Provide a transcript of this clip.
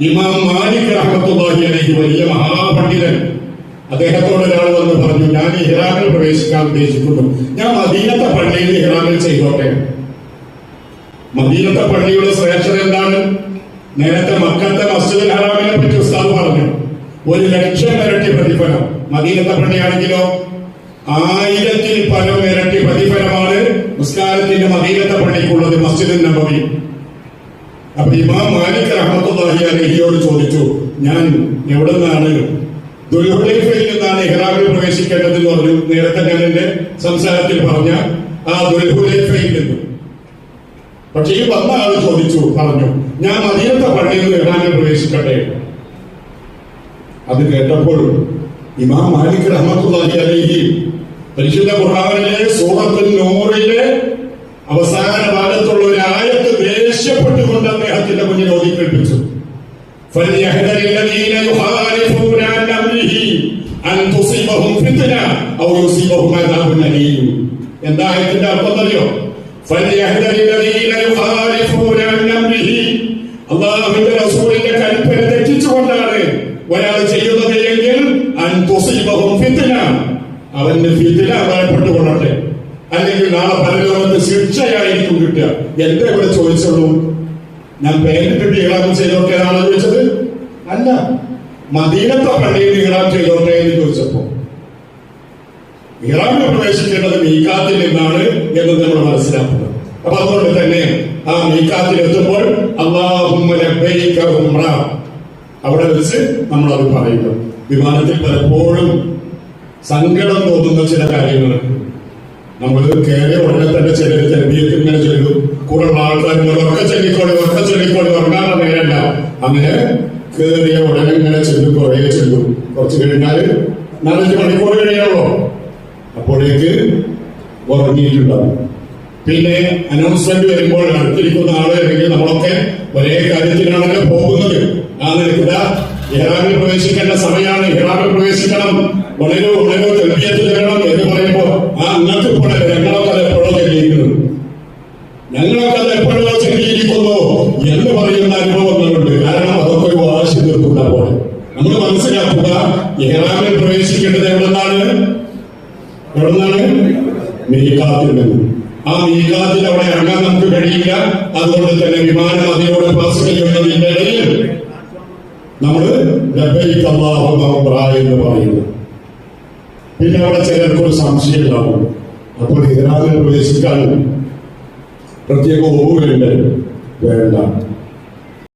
ഇമാം മാലിക് റഹ്മത്തുള്ളാഹി അലൈഹി വലിയ മഹാപണ്ഡിതൻ. അദ്ദേഹത്തോട് ഒരാൾ വന്ന് പറഞ്ഞു ഞാൻ ഇഹ്റാമിൽ പ്രവേശിക്കാൻ ഉദ്ദേശിക്കുന്നു. ഞാൻ മദീനത്തെ പള്ളിയിൽ ഇഹ്റാമിൽ ചെയ്തോട്ടെ. മദീനത്തെ പള്ളിയുടെ ശ്രേഷ്ഠത എന്താണ്? നേരത്തെ മക്കത്തെ മസ്ജിദുൽ ഹറാമിനെ പറ്റി ഉസ്താദ് പറഞ്ഞു. ഒരു ലക്ഷം ഇരട്ടി പ്രതിഫലം. മദീനത്തെ പള്ളിയാണെങ്കിലോ? ആയിരത്തിൽ പരം ഇരട്ടി പ്രതിഫലമാണ് നിസ്കാരത്തിന്റെ മദീനത്തെ പള്ളിക്കുള്ളത് മസ്ജിദ് നബവി. അപ്പൊ ഇമാം മാലിക് റഹ്മത്തുള്ളാഹി അലഹിയോട് ചോദിച്ചു ഞാൻ എവിടെ നിന്നാണ് ദുൽഹുലൈഫയിൽ നിന്നാണ് ഇഹ്റാമിൽ പ്രവേശിക്കേണ്ടത് എന്ന് പറഞ്ഞു. നേരത്തെ ഞാൻ എന്റെ സംസാരത്തിൽ പറഞ്ഞ ആ ദുൽഹുലൈഫയിൽ നിന്നു. പക്ഷെ ഈ വന്ന ആൾ ചോദിച്ചു പറഞ്ഞു ഞാൻ മദീനത്തെ പള്ളിയിൽ നിന്ന് ഇഹ്റാമിൽ പ്രവേശിക്കട്ടെ? അത് കേട്ടപ്പോൾ ഇമാം മാലിക് റഹ്മത്തുള്ളാഹി അലഹി പരിശുദ്ധ ഖുർആനിലെ സൂറത്തുൽ നൂറിലെ അവസാന ആവശ്യപ്പെട്ടുകൊണ്ട് അദ്ദേഹത്തിന്റെ മുന്നിൽ ഓതി കേൾപ്പിച്ചു. എന്താ ഇതിന്റെ അർത്ഥം അറിയോ അള്ളാഹുവിന്റെ റസൂലിന്റെ കൽപ്പന തെറ്റിച്ചുകൊണ്ടാണ് ഒരാൾ ചെയ്യുന്നത് എങ്കിൽ അവന്റെ ഫിത്തിന മരണപ്പെട്ടുകൊള്ളട്ടെ അല്ലെങ്കിൽ നാളെ പരലോകത്ത് ശിക്ഷയായിരിക്കും കിട്ടുക. എന്റെ ഇവിടെ ചോദിച്ചുള്ളൂ? ഞാൻ പേരിട്ടിട്ട് ഇളാം ചെയ്തോട്ടെ എന്നാണ് ചോദിച്ചത്? അല്ല. മദീനത്തെ പള്ളിയിൽ ഇളാം ചെയ്തോട്ടെ എന്ന് ചോദിച്ചപ്പോ ഇറാമിൽ പ്രവേശിക്കേണ്ടത് മീക്കാത്തിൽ നിന്നാണ് എന്ന് നമ്മൾ മനസ്സിലാക്കുന്നത്. അപ്പൊ അതുകൊണ്ട് തന്നെ ആ മീക്കാത്തിൽ എത്തുമ്പോൾ അള്ളാഹു അവിടെ വെച്ച് നമ്മൾ അത് പറയുന്നു. വിമാനത്തിൽ പലപ്പോഴും സങ്കടം തോന്നുന്ന ചില കാര്യങ്ങളുണ്ട് നമ്മൾ കയറിയ ഉടനെ തന്നെ ചിലർ തെരഞ്ഞെടുത്ത് ഇങ്ങനെ ചൊല്ലും കൂടെ ആൾക്കാർ ഒക്കെ ചൊല്ലിക്കോളി ഒക്കെ ചൊല്ലിക്കോളി ഉറങ്ങാൻ നേരല്ല അങ്ങനെ കയറിയ ഉടനെ ഇങ്ങനെ ചെല്ലും കുറേ ചെല്ലും കുറച്ച് കഴിഞ്ഞാൽ നാലഞ്ച് മണിക്കൂർ കഴിയാണല്ലോ അപ്പോഴേക്ക് ഉറങ്ങിയിട്ടുണ്ടാവും. പിന്നെ അനൗൺസ്മെന്റ് വരുമ്പോൾ അടുത്തിരിക്കുന്ന ആൾ അല്ലെങ്കിൽ നമ്മളൊക്കെ ഒരേ കാര്യത്തിനാണല്ലോ പോകുന്നത്. ആ നിൽക്കുക ഇഹ്റാമിൽ പ്രവേശിക്കേണ്ട സമയമാണ്. ഇഹ്റാമിൽ പ്രവേശിക്കണം. വളരെ വളരെ തെൽപ്പിയത്ത് ചെല്ലണം എന്ന് പറയുമ്പോ ആ നിങ്ങൾക്ക് ഇപ്പോൾ ഞങ്ങളൊക്കെ അത് എപ്പോഴോ ചെല്ലിയിരിക്കുന്നു ഞങ്ങളൊക്കെ അത് എപ്പോഴോ ചെല്ലിയിരിക്കുന്നു എന്ന് പറയുന്ന അനുഭവങ്ങളുണ്ട്. കാരണം അതൊക്കെ ഒരു വാശി പോലെ. നമ്മൾ മനസ്സിലാക്കുക ഇഹ്റാമിൽ പ്രവേശിക്കേണ്ടത് എവിടെന്നാണ്? എവിടെന്നാണ്? മീകാത്തിൽ നിന്ന് ആ മീകാത്തിൽ അവിടെ ഇറങ്ങാൻ നമുക്ക് കഴിയില്ല. അതുകൊണ്ട് തന്നെ വിമാനം അതിനോട് പാസ് ചെയ്യുന്നതിന്റെ ഇടയിൽ നമ്മൾ എന്ന് പറയുന്നു. പിന്നെ അവിടെ ചിലർക്കൊരു സംശയം ഉണ്ടാവും അപ്പോൾ ഇഹ്റാമിൽ പ്രവേശിക്കാൻ പ്രത്യേക ഒവുകളുണ്ട് വേണ്ട.